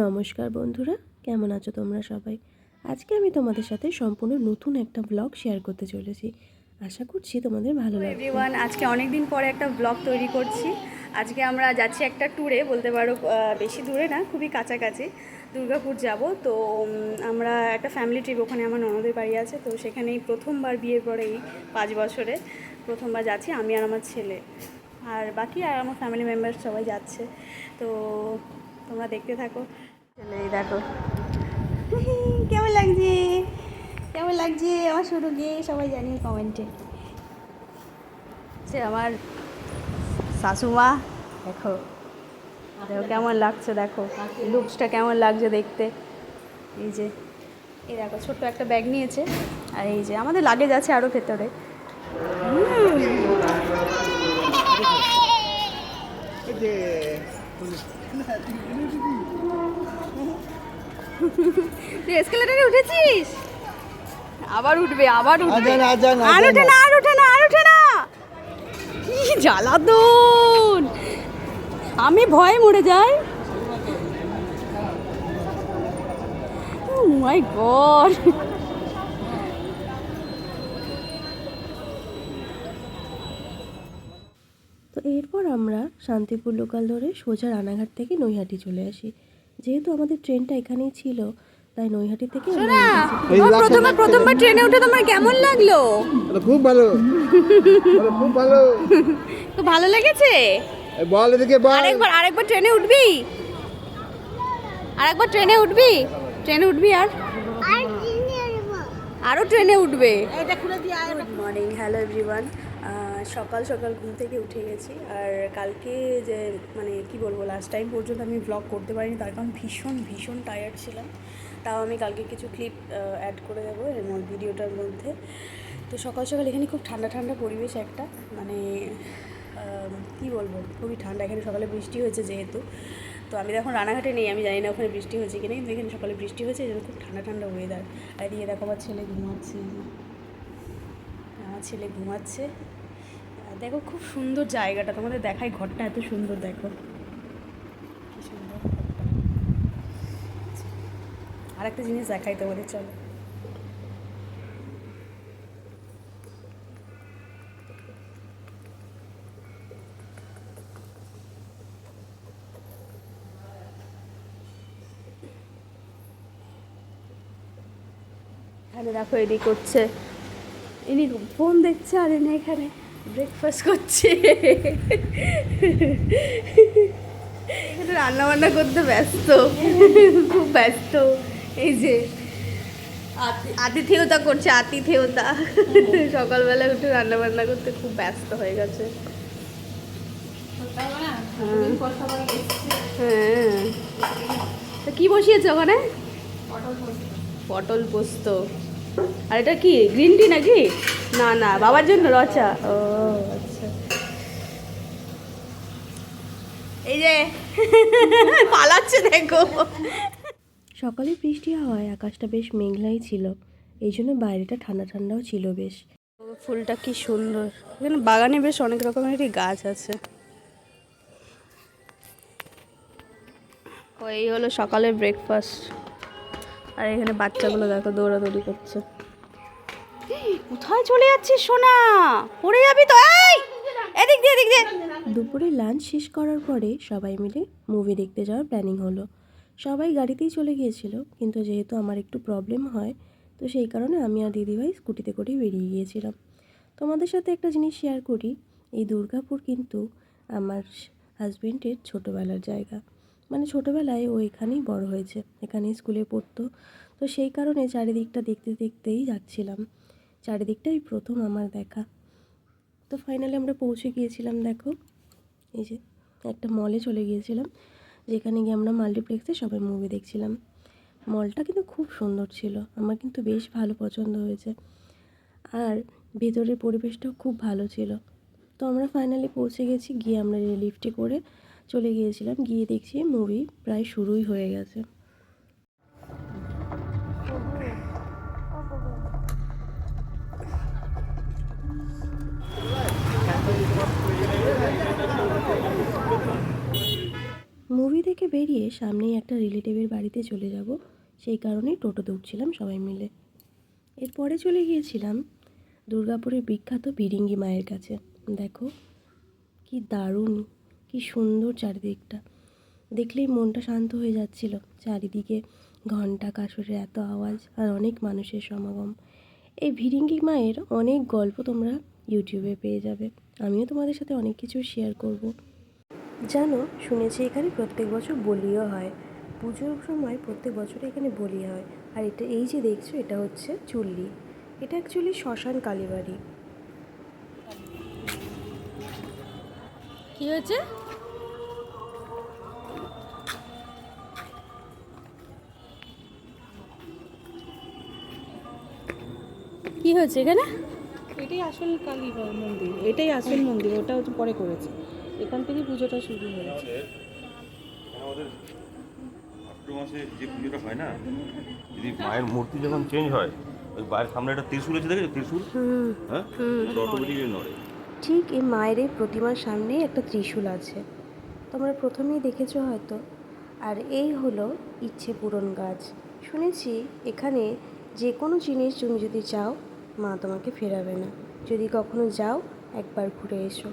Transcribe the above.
নমস্কার বন্ধুরা কেমন আছো তোমরা সবাই? আজকে আমি তোমাদের সাথে সম্পূর্ণ নতুন একটা ব্লগ শেয়ার করতে চলেছি। আশা করছি তোমাদের ভালো লাগবে। এভরিওয়ান আজকে অনেক দিন পরে একটা ব্লগ তৈরি করছি। আজকে আমরা যাচ্ছি একটা ট্যুরে বলতে পারো বেশি দূরে না খুবই কাছাকাছি। দুর্গাপুর যাব। তো আমরা একটা ফ্যামিলি ট্রিপ ওখানে আমার ননদের বাড়ি আছে। তো সেখানেই প্রথমবার বিয়ের পরে এই পাঁচ বছরে প্রথমবার যাচ্ছি আমি আর আমার ছেলে। আর বাকি আর আমার ফ্যামিলি মেম্বার সবাই যাচ্ছে। তো তোমরা দেখতে থাকো। ছেলে এই দেখো। কেমন লাগছে? কেমন লাগছে? আমার শুরু গিয়ে সবাই জানিয়ে কমেন্টে। সে আমার শাশুমা দেখো। দেখো কেমন লাগছে দেখো। লুকসটা কেমন লাগছে দেখতে। এই যে এই দেখো ছোট্ট একটা ব্যাগ নিয়েছে। আর এই যে আমাদের লাগেজ আছে আরও ভেতরে। তুই এসকেলেটারে উঠেছিস? আবার উঠবে আবার উঠবে। আর। উঠে না আর উঠে না আর উঠে না। কি জ্বালাতন। আমি ভয়ে মরে যাই। মাই গড এরপর আমরা শান্তিপুর লোকাল ধরে সোজা রানাঘাট থেকে নৈহাটি চলে আসি। যেহেতু আমাদের ট্রেনটা এখানেই ছিল তাই নৈহাটি থেকে প্রথমবার প্রথমবার ট্রেনে উঠে তোমার কেমন লাগল? খুব ভালো। খুব ভালো। তো ভালো লেগেছে? বল এদিকে বল। আরেকবার আরেকবার ট্রেনে উঠবি? আরেকবার ট্রেনে উঠবি? ট্রেনে উঠবি আর? আরও ট্রেনে উঠবে। গুড মর্নিং হ্যালো এভরিওয়ান সকাল সকাল ঘুম থেকে উঠে গেছি। আর কালকে যে মানে কি বলব লাস্ট টাইম পর্যন্ত আমি ব্লগ করতে পারিনি, তার কারণ ভীষণ ভীষণ টায়ার্ড ছিলাম। তাও আমি কালকে কিছু ক্লিপ অ্যাড করে দেবো এর ভিডিওটার মধ্যে। তো সকাল সকাল এখানে খুব ঠান্ডা ঠান্ডা পরিবেশ একটা মানে কি বলব, খুবই ঠান্ডা। এখানে সকালে বৃষ্টি হয়েছে যেহেতু। তো আমি এখন রানাঘাটে নেই, আমি জানি না ওখানে বৃষ্টি হয়েছে কি নেই কিন্তু এখানে সকালে বৃষ্টি হয়েছে, এই খুব ঠান্ডা ঠান্ডা ওয়েদার আর এদিকে দেখো আমার ছেলে ঘুমাচ্ছে। আমার ছেলে ঘুমাচ্ছে। দেখো খুব সুন্দর জায়গাটা, তোমাদের দেখাই ঘরটা এত সুন্দর, দেখো। কি সুন্দর। আর একটা জিনিস দেখাই তোমাদের, চলো। এখানে দেখো এদিক করছে ইনি ফোন দেখছে আর এনে এখানে। ব্রেকফাস্ট করছে। এখানে রান্না বান্না করতে ব্যস্ত। খুব ব্যস্ত। এই যে আতিথেয়তা করছে আতিথেয়তা। সকালবেলা উঠে রান্না বান্না করতে খুব ব্যস্ত হয়ে গেছে। হ্যাঁ। তা কি বসিয়েছে ওখানে? পটল পোস্ত। আর এটা কি গ্রিন টি নাকি? না না বাবার জন্য রচা। ও আচ্ছা। এই যে পালাচ্ছে দেখো। সকালে বৃষ্টি হওয়ায় আকাশটা বেশ মেঘলাই ছিল। এই জন্য বাইরেটা ঠান্ডা ঠান্ডাও ছিল বেশ। ফুলটা কি সুন্দর। এখানে বাগানে বেশ অনেক রকমেরই গাছ আছে। এই হলো সকালের ব্রেকফাস্ট আর এখানে বাচ্চাগুলো দেখো দৌড়াদৌড়ি করছে। কোথায় চলে যাচ্ছিস, সোনা? পড়ে যাবি তো? এই! এদিক দিয়ে এদিক দিয়ে। দুপুরে লাঞ্চ শেষ করার পরে সবাই মিলে মুভি দেখতে যাওয়ার প্ল্যানিং হলো। সবাই গাড়িতেই চলে গিয়েছিল, কিন্তু যেহেতু আমার একটু প্রবলেম হয়, তো সেই কারণে আমি আর দিদিভাই স্কুটিতে করেই বেরিয়ে গিয়েছিলাম। তোমাদের সাথে একটা জিনিস শেয়ার করি, এই দুর্গাপুর কিন্তু আমার হাজবেন্ডের ছোটোবেলার জায়গা। মানে ছোটোবেলায় ও এখানেই বড় হয়েছে, এখানেই স্কুলে পড়তো। তো সেই কারণে চারিদিকটা দেখতে দেখতেই যাচ্ছিলাম। চারিদিকটাই প্রথম আমার দেখা। তো ফাইনালি আমরা পৌঁছে গিয়েছিলাম, দেখো। এই যে একটা মলে চলে গিয়েছিলাম, যেখানে গিয়ে আমরা মাল্টিপ্লেক্সে সবাই মুভি দেখছিলাম। মলটা কিন্তু খুব সুন্দর ছিল, আমার কিন্তু বেশ ভালো পছন্দ হয়েছে। আর ভেতরের পরিবেশটাও খুব ভালো ছিল। তো আমরা ফাইনালি পৌঁছে গেছি, গিয়ে আমরা লিফটে করে চলে গিয়েছিলাম, গিয়ে দেখছি মুভি প্রায় শুরুই হয়ে গেছে। মুভি থেকে বেরিয়ে সামনেই একটা রিলেটিভের বাড়িতে চলে যাব। সেই কারণেই টোটোতে উঠছিলাম সবাই মিলে। এরপরে চলে গিয়েছিলাম দুর্গাপুরের বিখ্যাত বিরিঙ্গি মায়ের কাছে। দেখো, কি দারুণ, কি সুন্দর চারিদিকটা। দেখলেই মনটা শান্ত হয়ে যাচ্ছিল। চারিদিকে ঘণ্টা কাসরের এত আওয়াজ আর অনেক মানুষের সমাগম। এই ভিরিঙ্গি মায়ের অনেক গল্প তোমরা ইউটিউবে পেয়ে যাবে। আমিও তোমাদের সাথে অনেক কিছু শেয়ার করব। জানো, শুনেছি এখানে প্রত্যেক বছর বলিও হয়। পুজোর সময় প্রত্যেক বছর এখানে বলি হয়। আর এটা, এই যে দেখছ, এটা হচ্ছে চুল্লি। এটা অ্যাকচুয়ালি শ্মশান কালীবাড়ি। কি হয়েছে? কি হয়েছে এখানে? এটাই আসল কালী মন্দির এটাই আসল মন্দির ওটা হচ্ছে পরে করেছে। এখান থেকে পুজোটা শুরু হয়েছে। আমাদের মাসে যে পুজোটা হয় না যদি মায়ের মূর্তি যখন চেঞ্জ হয় ওই বাইরের সামনে একটা ত্রিশূল আছে দেখেছ ত্রিশূল? হ্যাঁ? অটোমেটিকলি নড়ে। ঠিক এই মায়ের এই প্রতিমার সামনেই একটা ত্রিশূল আছে। তোমরা প্রথমেই দেখেছ হয়তো। আর এই হলো ইচ্ছে পূরণ গাছ। শুনেছি এখানে যে কোনো জিনিস তুমি যদি চাও মা তোমাকে ফেরাবে না। যদি কখনো যাও একবার ঘুরে এসো।